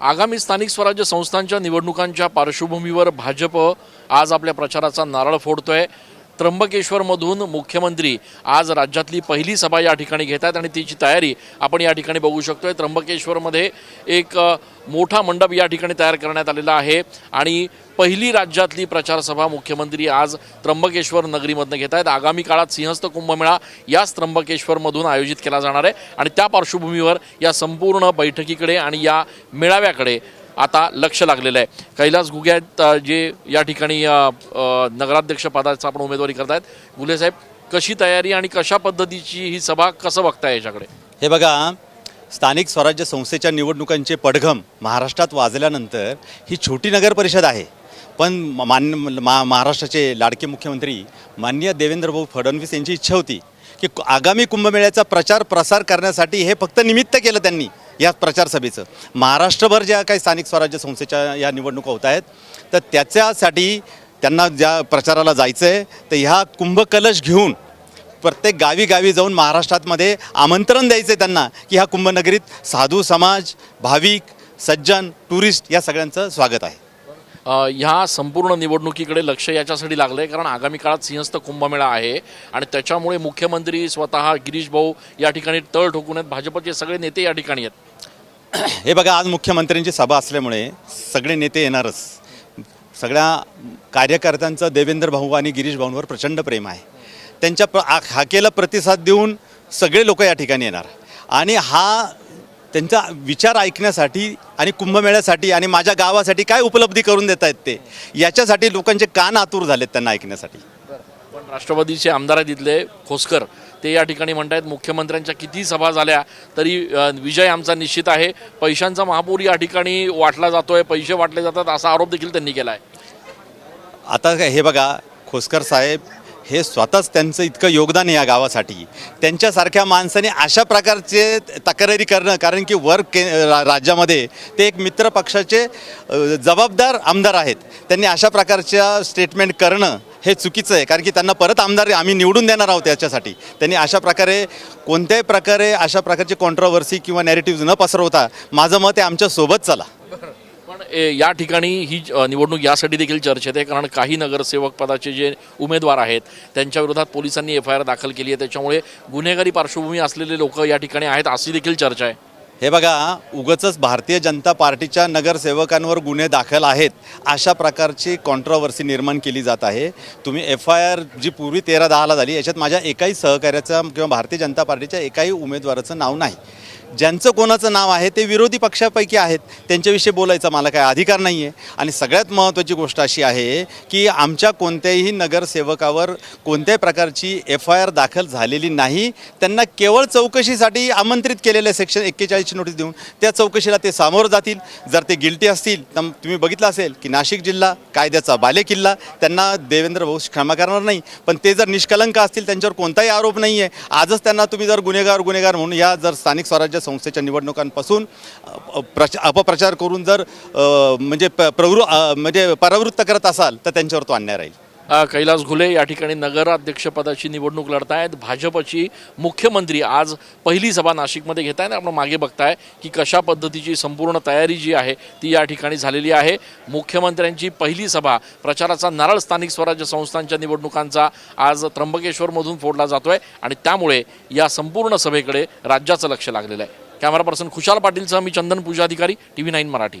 आगामी स्थानिक स्वराज्य संस्थांच्या निवडणुकांच्या पार्श्वभूमीवर भाजप आज आपल्या प्रचाराचा नारळ फोडतोय. त्र्यंबकेश्वरमधून मुख्यमंत्री आज राज्यातली पहिली सभा या ठिकाणी घेत आहेत आणि तिची तयारी आपण या ठिकाणी बघू शकतोय. त्र्यंबकेश्वरमध्ये एक मोठा मंडप या ठिकाणी तयार करण्यात आलेला आहे आणि पहिली राज्यातली प्रचारसभा मुख्यमंत्री आज त्र्यंबकेश्वर नगरीमधनं घेत आहेत. आगामी काळात सिंहस्थ कुंभमेळा याच त्र्यंबकेश्वरमधून आयोजित केला जाणार आहे आणि त्या पार्श्वभूमीवर या संपूर्ण बैठकीकडे आणि या मेळाव्याकडे आता लक्ष लागलेलं आहे. कैलास गुग्यात जे या ठिकाणी नगराध्यक्षपदाचा आपण उमेदवारी करत आहेत गुलेसाहेब कशी तयारी आणि कशा पद्धतीची ही सभा कसं बघताय याच्याकडे? हे बघा स्थानिक स्वराज्य संस्थेच्या निवडणुकांचे पडघम महाराष्ट्रात वाजल्यानंतर ही छोटी नगर परिषद आहे. पण मान्य मा महाराष्ट्राचे लाडके मुख्यमंत्री माननीय देवेंद्रभाऊ फडणवीस यांची इच्छा होती की आगामी कुंभमेळ्याचा प्रचार प्रसार करण्यासाठी हे फक्त निमित्त केलं त्यांनी. या प्रचार सभेचं. महाराष्ट्रभर ज्या काही स्थानिक स्वराज्य संस्थेच्या या निवडणुका होत आहेत तर त्याच्यासाठी त्यांना ज्या प्रचाराला जायचं आहे तर ह्या कुंभकलश घेऊन प्रत्येक गावी गावी जाऊन महाराष्ट्रातमध्ये आमंत्रण द्यायचं आहे त्यांना की ह्या कुंभनगरीत साधू समाज भाविक सज्जन टुरिस्ट या सगळ्यांचं स्वागत आहे. ह्या संपूर्ण निवडणुकीकडे लक्ष याच्यासाठी लागलं आहे कारण आगामी काळात सिंहस्थ कुंभमेळा आहे आणि त्याच्यामुळे मुख्यमंत्री स्वतः गिरीश भाऊ या ठिकाणी तळ ठोकून आहेत. भाजपचे सगळे नेते या ठिकाणी आहेत. हे बघा आज मुख्यमंत्र्यांची सभा असल्यामुळे सगळे नेते येणारच. सगळ्या कार्यकर्त्यांचं देवेंद्र भाऊ आणि गिरीश भाऊंवर प्रचंड प्रेम आहे. त्यांच्या प्र हाकेला प्रतिसाद देऊन सगळे लोक या ठिकाणी येणार. आणि हा त्यांचा विचार ऐकण्यासाठी आणि कुंभमेळ्यासाठी आणि माझ्या गावासाठी काय उपलब्धी करून देत आहेत ते याच्यासाठी लोकांचे कान आतुर झालेत त्यांना ऐकण्यासाठी. पण राष्ट्रवादीचे आमदार आहेत इथले खोसकर ते या ठिकाणी म्हणतायत मुख्यमंत्र्यांच्या किती सभा झाल्या तरी विजय आमचा निश्चित आहे. पैशांचा महापूर या ठिकाणी वाटला जातोय पैसे वाटले जातात असा आरोप देखील त्यांनी केला आहे आता काय हे बघा खोसकर साहेब हे स्वतःच त्यांचं इतकं योगदान आहे या गावासाठी. त्यांच्यासारख्या माणसाने अशा प्रकारचे तक्रारी करणं कारण की वर के रा- राज्यामध्ये ते एक मित्र पक्षाचे जबाबदार आमदार आहेत. त्यांनी अशा प्रकारच्या स्टेटमेंट करणं हे चुकीचं आहे. कारण की त्यांना परत आमदार आम्ही निवडून देणार आहोत याच्यासाठी. त्यांनी अशा प्रकारे कोणत्याही प्रकारे अशा प्रकारची कॉन्ट्रॉवर्सी किंवा नॅरेटिव्ह न पसरवता माझं मत आहे आमच्यासोबत चला. पण ए, या ठिकाणी ही निवडणूक यासाठी देखील चर्चेत आहे. कारण काही नगरसेवक पदाचे जे उमेदवार आहेत त्यांच्या विरोधात पोलिसांनी एफ आय आर दाखल केली आहे. त्याच्यामुळे गुन्हेगारी पार्श्वभूमी असलेले लोक या ठिकाणी आहेत अशी देखील चर्चा आहे. हे बघा उगच भारतीय जनता पार्टीच्या नगरसेवकांवर गुन्हे दाखल आहेत अशा प्रकारची कॉन्ट्रोवर्सी निर्माण केली जात आहे. तुम्ही एफ आय आर जी पूर्वी तेरा दहाला झाली याच्यात माझ्या एकाही सहकार्याचं किंवा भारतीय जनता पार्टीच्या एकाही उमेदवाराचं नाव नाही. ज्यांचं कोणाचं नाव आहे ते विरोधी पक्षापैकी आहेत. त्यांच्याविषयी बोलायचा मला काय अधिकार नाही आहे आणि सगळ्यात महत्त्वाची गोष्ट अशी आहे की आमच्या कोणत्याही नगरसेवकावर कोणत्याही प्रकारची एफ आय आर दाखल झालेली नाही. त्यांना केवळ चौकशीसाठी आमंत्रित केलेलं सेक्शन एक्केचाळीसची नोटीस देऊन त्या चौकशीला ते सामोरं जातील. जर ते गिल्टी असतील तर तुम्ही बघितलं असेल की नाशिक जिल्हा कायद्याचा बालेकिल्ला त्यांना देवेंद्र भाऊ क्षमा करणार नाही. पण ते जर निष्कलंक असतील त्यांच्यावर कोणताही आरोप नाही आहे आजच त्यांना तुम्ही जर गुन्हेगार गुन्हेगार म्हणून या जर स्थानिक स्वराज्य संस्थेच्या निवडणुकांपासून प्रच अपप्रचार करून जर म्हणजे प्र प्रवृ म्हणजे परावृत्त करत असाल तर त्यांच्यावर तो अन्याय राहील. कैलास घुले या ठिकाणी नगराध्यक्षपदाची निवडणूक लढतायत. भाजपची मुख्यमंत्री आज पहिली सभा नाशिकमध्ये घेत आहेत. आपण मागे बघताय की कशा पद्धतीची संपूर्ण तयारी जी आहे ती या ठिकाणी झालेली आहे. मुख्यमंत्र्यांची पहिली सभा प्रचाराचा नारळ स्थानिक स्वराज्य संस्थांच्या निवडणुकांचा आज त्र्यंबकेश्वरमधून फोडला जातोय आणि त्यामुळे या संपूर्ण सभेकडे राज्याचं लक्ष लागलेलं आहे. कॅमेरा पर्सन खुशाल पाटीलसह मी चंदन पूजा अधिकारी टी व्ही नाईन मराठी.